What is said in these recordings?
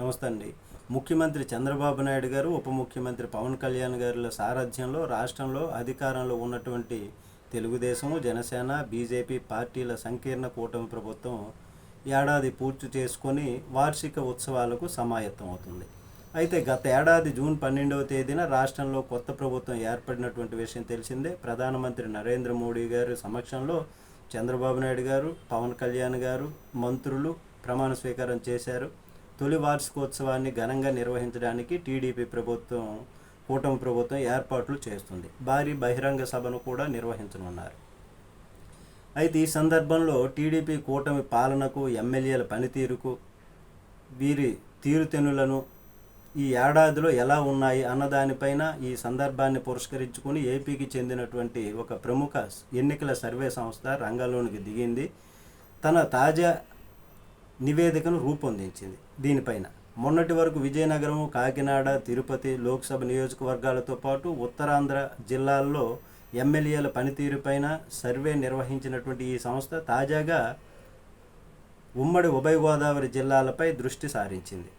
నమస్తే అండి ముఖ్యమంత్రి చంద్రబాబు నాయుడు గారు ఉప ముఖ్యమంత్రి పవన్ కళ్యాణ్ గారుల సారథ్యంలో రాష్ట్రంలో అధికారంలో ఉన్నటువంటి తెలుగుదేశము జనసేన బీజేపీ పార్టీల సంకీర్ణ కూటమి ప్రభుత్వం ఏడాది పూర్తి చేసుకొని వార్షిక ఉత్సవాలకు సమాయత్తం అవుతుంది. అయితే గత ఏడాది జూన్ పన్నెండవ తేదీన రాష్ట్రంలో కొత్త ప్రభుత్వం ఏర్పడినటువంటి విషయం తెలిసిందే. ప్రధానమంత్రి నరేంద్ర మోడీ గారి సమక్షంలో చంద్రబాబు నాయుడు గారు పవన్ కళ్యాణ్ గారు మంత్రులు ప్రమాణ స్వీకారం చేశారు. తొలి వార్షికోత్సవాన్ని ఘనంగా నిర్వహించడానికి టీడీపీ ప్రభుత్వం కూటమి ప్రభుత్వం ఏర్పాట్లు చేస్తుంది. భారీ బహిరంగ సభను కూడా నిర్వహించనున్నారు. అయితే ఈ సందర్భంలో టీడీపీ కూటమి పాలనకు ఎమ్మెల్యేల పనితీరుకు వీరి తీరుతెన్నులను ఈ ఏడాదిలో ఎలా ఉన్నాయి అన్నదానిపైన ఈ సందర్భాన్ని పురస్కరించుకుని ఏపీకి చెందినటువంటి ఒక ప్రముఖ ఎన్నికల సర్వే సంస్థ రంగంలోనికి దిగింది. తన తాజా నివేదికను రూపొందించింది. దీనిపైన మొన్నటి వరకు విజయనగరం కాకినాడ తిరుపతి లోక్సభ నియోజకవర్గాలతో పాటు ఉత్తరాంధ్ర జిల్లాల్లో ఎమ్మెల్యేల పనితీరుపైన సర్వే నిర్వహించినటువంటి ఈ సంస్థ తాజాగా ఉమ్మడి ఉభయ గోదావరి జిల్లాలపై దృష్టి సారించింది.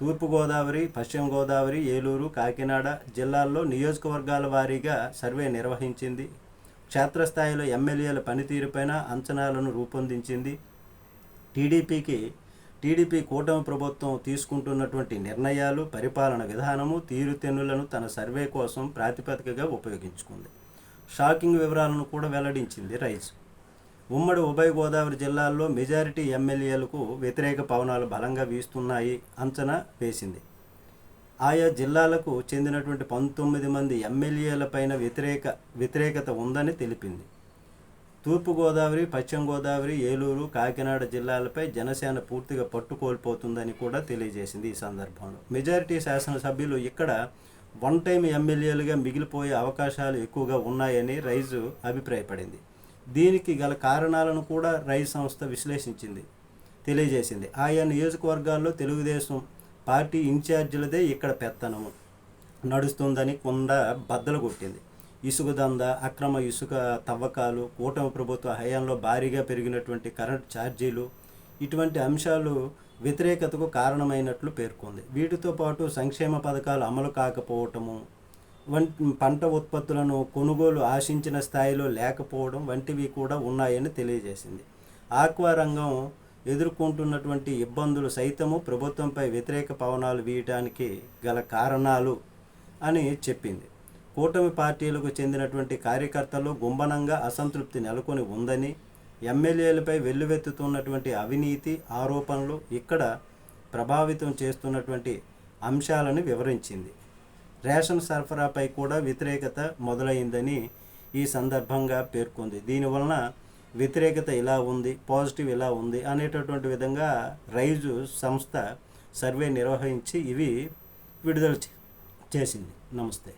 తూర్పుగోదావరి పశ్చిమ గోదావరి ఏలూరు కాకినాడ జిల్లాల్లో నియోజకవర్గాల వారీగా సర్వే నిర్వహించింది. క్షేత్రస్థాయిలో ఎమ్మెల్యేల పనితీరుపైన అంచనాలను రూపొందించింది. టీడీపీకి టీడీపీ కూటమి ప్రభుత్వం తీసుకుంటున్నటువంటి నిర్ణయాలు పరిపాలన విధానము తీరుతెన్నులను తన సర్వే కోసం ప్రాతిపదికగా ఉపయోగించుకుంది. షాకింగ్ వివరాలను కూడా వెల్లడించింది రైస్ ఉమ్మడి ఉభయ గోదావరి జిల్లాల్లో మెజారిటీ ఎమ్మెల్యేలకు వ్యతిరేక పవనాలు బలంగా వీస్తున్నాయి అంచనా వేసింది. ఆయా జిల్లాలకు చెందినటువంటి పంతొమ్మిది మంది ఎమ్మెల్యేలపైన వ్యతిరేక వ్యతిరేకత ఉందని తెలిపింది. తూర్పుగోదావరి పశ్చిమ గోదావరి ఏలూరు కాకినాడ జిల్లాలపై జనసేన పూర్తిగా పట్టు కోల్పోతుందని కూడా తెలియజేసింది ఈ సందర్భంలో. మెజారిటీ శాసనసభ్యులు ఇక్కడ వన్ టైం ఎమ్మెల్యేలుగా మిగిలిపోయే అవకాశాలు ఎక్కువగా ఉన్నాయని రైజు అభిప్రాయపడింది. దీనికి గల కారణాలను కూడా రైజ్ సంస్థ విశ్లేషించింది తెలియజేసింది. ఆయా నియోజకవర్గాల్లో తెలుగుదేశం పార్టీ ఇన్ఛార్జీలదే ఇక్కడ పెత్తనము. నడుస్తుందని కొండ బద్దలు కొట్టింది. ఇసుక దంద అక్రమ ఇసుక తవ్వకాలు కూటమి ప్రభుత్వ హయాంలో భారీగా పెరిగినటువంటి కరెంట్ ఛార్జీలు ఇటువంటి అంశాలు వ్యతిరేకతకు కారణమైనట్లు పేర్కొంది. వీటితో పాటు సంక్షేమ పథకాలు అమలు కాకపోవటము వంటి పంట ఉత్పత్తులను కొనుగోలు ఆశించిన స్థాయిలో లేకపోవడం వంటివి కూడా ఉన్నాయని తెలియజేసింది. ఆక్వా రంగం ఎదుర్కొంటున్నటువంటి ఇబ్బందులు సైతము ప్రభుత్వంపై వ్యతిరేక పవనాలు వీయటానికి గల కారణాలు అని చెప్పింది. కూటమి పార్టీలకు చెందినటువంటి కార్యకర్తలు గుంబనంగా అసంతృప్తి నెలకొని ఉందని ఎమ్మెల్యేలపై వెల్లువెత్తుతున్నటువంటి అవినీతి ఆరోపణలు ఇక్కడ ప్రభావితం చేస్తున్నటువంటి అంశాలను వివరించింది. రేషన్ సరఫరాపై కూడా వ్యతిరేకత మొదలైందని ఈ సందర్భంగా పేర్కొంది. దీనివలన వ్యతిరేకత ఇలా ఉంది పాజిటివ్ ఇలా ఉంది అనేటటువంటి విధంగా రైజు సంస్థ సర్వే నిర్వహించి ఇవి విడుదల చే- చేసింది. నమస్తే.